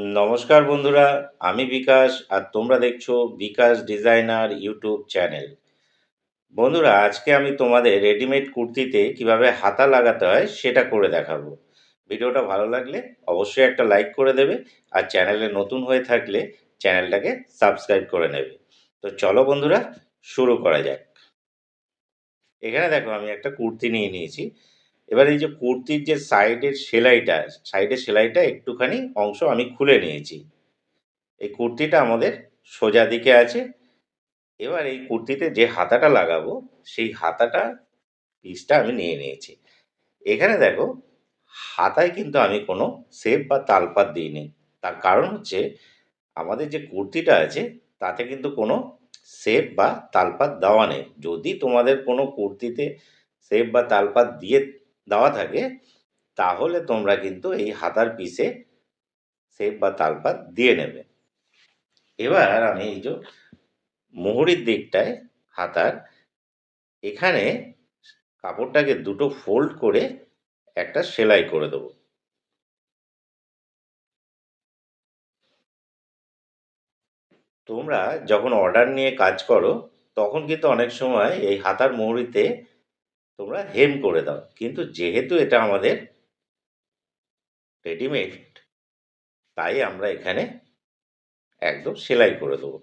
নমস্কার বন্ধুরা, আমি বিকাশ আর তোমরা দেখছ বিকাশ ডিজাইনার ইউটিউব চ্যানেল। বন্ধুরা, আজকে আমি তোমাদের রেডিমেড কুর্তিতে কীভাবে হাতা লাগাতে হয় সেটা করে দেখাবো। ভিডিওটা ভালো লাগলে অবশ্যই একটা লাইক করে দেবে আর চ্যানেলে নতুন হয়ে থাকলে চ্যানেলটাকে সাবস্ক্রাইব করে নেবে। তো চলো বন্ধুরা, শুরু করা যাক। এখানে দেখো, আমি একটা কুর্তি নিয়ে নিয়েছি। এবার এই যে কুর্তির যে সাইডের সেলাইটা সাইডের সেলাইটা একটুখানি অংশ আমি খুলে নিয়েছি। এই কুর্তিটা আমাদের সোজা দিকে আছে। এবার এই কুর্তিতে যে হাতাটা লাগাবো, সেই হাতাটা, পিসটা আমি নিয়ে নিয়েছি। এখানে দেখো, হাতায় কিন্তু আমি কোনো সেপ বা তালপাত দিইনি। তার কারণ হচ্ছে, আমাদের যে কুর্তিটা আছে, তাতে কিন্তু কোনো সেপ বা তালপাত দেওয়া নেই। যদি তোমাদের কোনো কুর্তিতে সেপ বা তালপাত দিয়ে দেওয়া থাকে, তাহলে তোমরা কিন্তু এই হাতার পিসে সেপ বা তালপাত দিয়ে নেবে। এবার আমি এই যে মোহরির দিকটায় হাতার, এখানে কাপড়টাকে দুটো ফোল্ড করে একটা সেলাই করে দেবো। তোমরা যখন অর্ডার নিয়ে কাজ করো, তখন কিন্তু অনেক সময় এই হাতার মোহরিতে তোমরা হেম করে দাও। কিন্তু যেহেতু এটা আমাদের রেডিমেড তাই আমরা এখানে একদম সেলাই করে দেবো।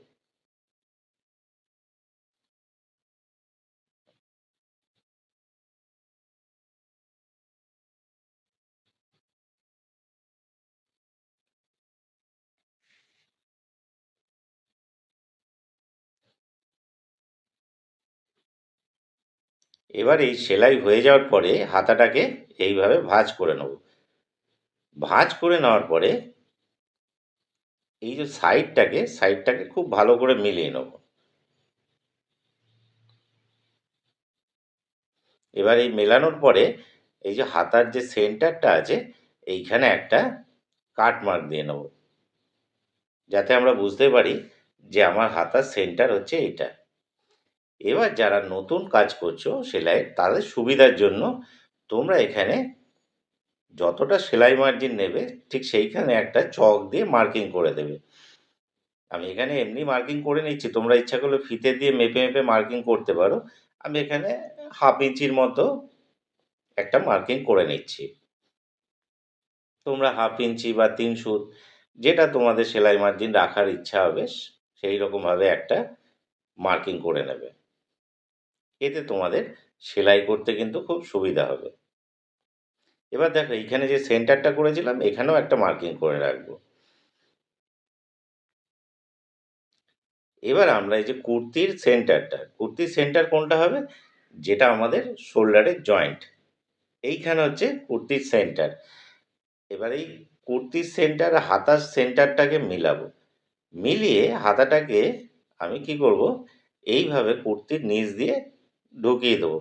এবার এই সেলাই হয়ে যাওয়ার পরে হাতাটাকে এইভাবে ভাঁজ করে নেব। ভাঁজ করে নেওয়ার পরে এই যে সাইডটাকে সাইডটাকে খুব ভালো করে মিলিয়ে নেব। এবার এই মেলানোর পরে এই যে হাতার যে সেন্টারটা আছে, এইখানে একটা কাট মার্ক দিয়ে নেব। যাতে আমরা বুঝতে পারি যে আমার হাতার সেন্টার হচ্ছে এইটা। এবার যারা নতুন কাজ করছ সেলাইয়ের তাদের সুবিধার জন্য তোমরা এখানে যতটা সেলাই মার্জিন নেবে, ঠিক সেইখানে একটা চক দিয়ে মার্কিং করে দেবে। আমি এখানে এমনি মার্কিং করে নিচ্ছি, তোমরা ইচ্ছা করলে ফিতে দিয়ে মেপে মেপে মার্কিং করতে পারো। আমি এখানে হাফ ইঞ্চির মতো একটা মার্কিং করে নিচ্ছি। তোমরা হাফ ইঞ্চি বা তিন সুত যেটা তোমাদের সেলাই মার্জিন রাখার ইচ্ছা হবে সেই রকমভাবে একটা মার্কিং করে নেবে। এতে তোমাদের সেলাই করতে কিন্তু খুব সুবিধা হবে। এবার দেখো এইখানে যে সেন্টারটা করেছিলাম, এখানেও একটা মার্কিং করে রাখব। এবার আমরা এই যে কুর্তির সেন্টারটা, কুর্তির সেন্টার কোনটা হবে? যেটা আমাদের শোল্ডারের জয়েন্ট। এইখানে হচ্ছে কুর্তির সেন্টার। এবার এই কুর্তির সেন্টার হাতার সেন্টারটাকে মিলাবো। মিলিয়ে হাতাটাকে আমি কি করব? এইভাবে কুর্তির নিচ দিয়ে ঢুকিয়ে দেবো।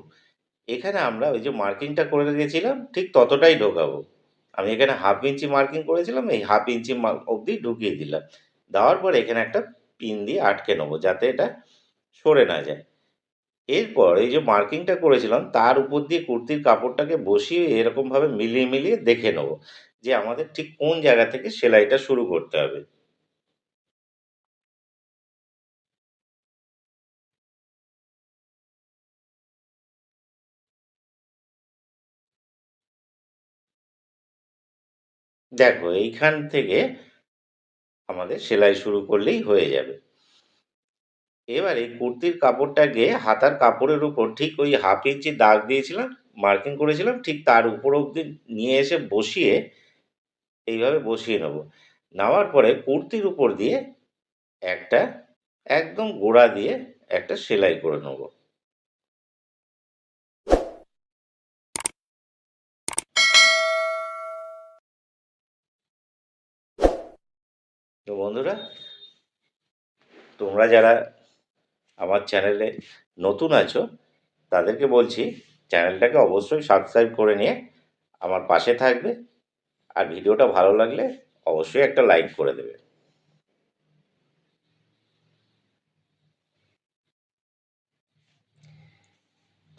এখানে আমরা ওই যে মার্কিংটা করে রেখেছিলাম, ঠিক ততটাই ঢোকাবো। আমি এখানে হাফ ইঞ্চি মার্কিং করেছিলাম, এই হাফ ইঞ্চি অবধি ঢুকিয়ে দিলাম। দেওয়ার পর এখানে একটা পিন দিয়ে আটকে নেব, যাতে এটা সরে না যায়। এরপর এই যে মার্কিংটা করেছিলাম, তার উপর দিয়ে কুর্তির কাপড়টাকে বসিয়ে এরকমভাবে মিলিয়ে মিলিয়ে দেখে নেব যে আমাদের ঠিক কোন জায়গা থেকে সেলাইটা শুরু করতে হবে। দেখো, এইখান থেকে আমাদের সেলাই শুরু করলেই হয়ে যাবে। এবারে কুর্তির কাপড়টাকে হাতার কাপড়ের উপর ঠিক ওই হাফ ইঞ্চি দাগ দিয়েছিলাম মার্কিং করেছিলাম, ঠিক তার উপর অবধি নিয়ে এসে বসিয়ে এইভাবে বসিয়ে নেব। নেওয়ার পরে কুর্তির উপর দিয়ে একটা একদম গোড়া দিয়ে একটা সেলাই করে নেব। তো বন্ধুরা, তোমরা যারা আমার চ্যানেলে নতুন আছো, তাদেরকে বলছি চ্যানেলটাকে অবশ্যই সাবস্ক্রাইব করে নিয়ে আমার পাশে থাকবে। আর ভিডিওটা ভালো লাগলে অবশ্যই একটা লাইক করে দেবে।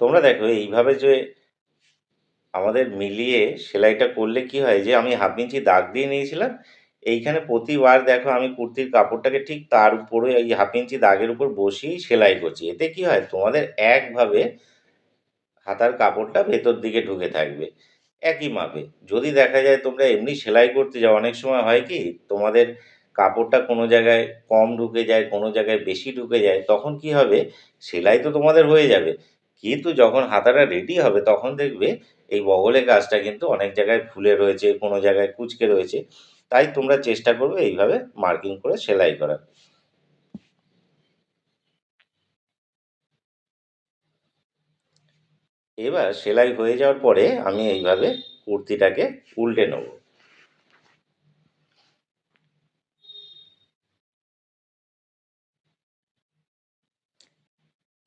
তোমরা দেখো, এইভাবে যে আমাদের মিলিয়ে সেলাইটা করলে কি হয় যে আমি হাফ ইঞ্চি দাগ দিয়ে নিয়েছিলাম এইখানে প্রতিবার দেখো আমি কুর্তির কাপড়টাকে ঠিক তার উপরে এই হাফ ইঞ্চি দাগের উপর বসিয়েই সেলাই করছি। এতে কি হয়? তোমাদের একভাবে হাতার কাপড়টা ভেতর দিকে ঢুকে থাকবে। একই মাপে। যদি দেখা যায় তোমরা এমনি সেলাই করতে যাও, অনেক সময় হয় কি, তোমাদের কাপড়টা কোনো জায়গায় কম ঢুকে যায়, কোনো জায়গায় বেশি ঢুকে যায়, তখন কি হবে? সেলাই তো তোমাদের হয়ে যাবে। কিন্তু যখন হাতাটা রেডি হবে, তখন দেখবে এই বগলের কাজটা কিন্তু অনেক জায়গায় ফুলে রয়েছে, কোনো জায়গায় কুচকে রয়েছে। তাই তোমরা চেষ্টা করবে এইভাবে মার্কিং করে সেলাই করার। এবার সেলাই হয়ে যাওয়ার পরে আমি এইভাবে কুর্তিটাকে উল্টে নেব।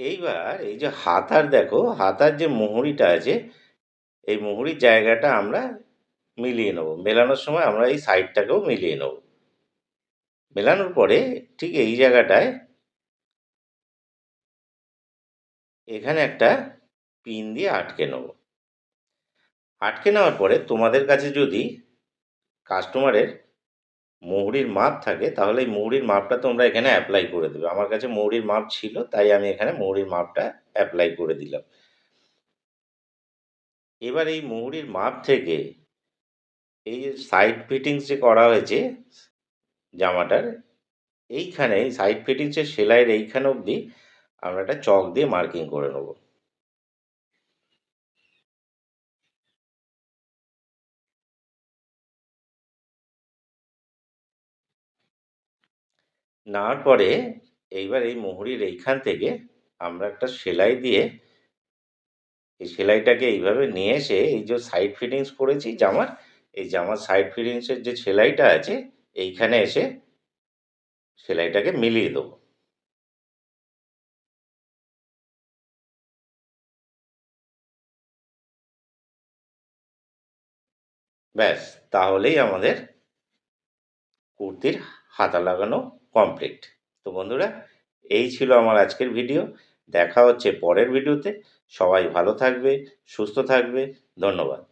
এইবার এই যে হাতার দেখো, হাতার যে মুহুরিটা আছে, এই মুহুরির জায়গাটা আমরা মিলিয়ে নেব। মেলানোর সময় আমরা এই সাইডটাকেও মিলিয়ে নেব। মেলানোর পরে ঠিক এই জায়গাটায় এখানে একটা পিন দিয়ে আটকে নেব। আটকে নেওয়ার পরে তোমাদের কাছে যদি কাস্টমারের মৌরির মাপ থাকে, তাহলে এই মৌরির মাপটা তোমরা এখানে অ্যাপ্লাই করে দেবে। আমার কাছে মৌরির মাপ ছিল, তাই আমি এখানে মৌরির মাপটা অ্যাপ্লাই করে দিলাম। এবার এই মৌরির মাপ থেকে এই সাইড ফিটিংস যে করা হয়েছে, জামাটার, এইখানে সাইড ফিটিংসের সেলাইয়ের এইখানে অবধি আমরা একটা চক দিয়ে মার্কিং করে নেব। নেওয়ার পরে এইবার এই মোহরির এইখান থেকে আমরা একটা সেলাই দিয়ে, এই সেলাইটাকে এইভাবে নিয়ে এসে এই যে সাইড ফিটিংস করেছি জামার এই জামার সাইড ফিটিংসের যে সেলাইটা আছে, এইখানে এসে সেলাইটাকে মিলিয়ে দেবো। ব্যাস, তাহলেই আমাদের কুর্তির হাতা লাগানো কমপ্লিট তো বন্ধুরা, এই ছিল আমার আজকের ভিডিও দেখা হচ্ছে পরের ভিডিওতে সবাই ভালো থাকবে, সুস্থ থাকবে। ধন্যবাদ।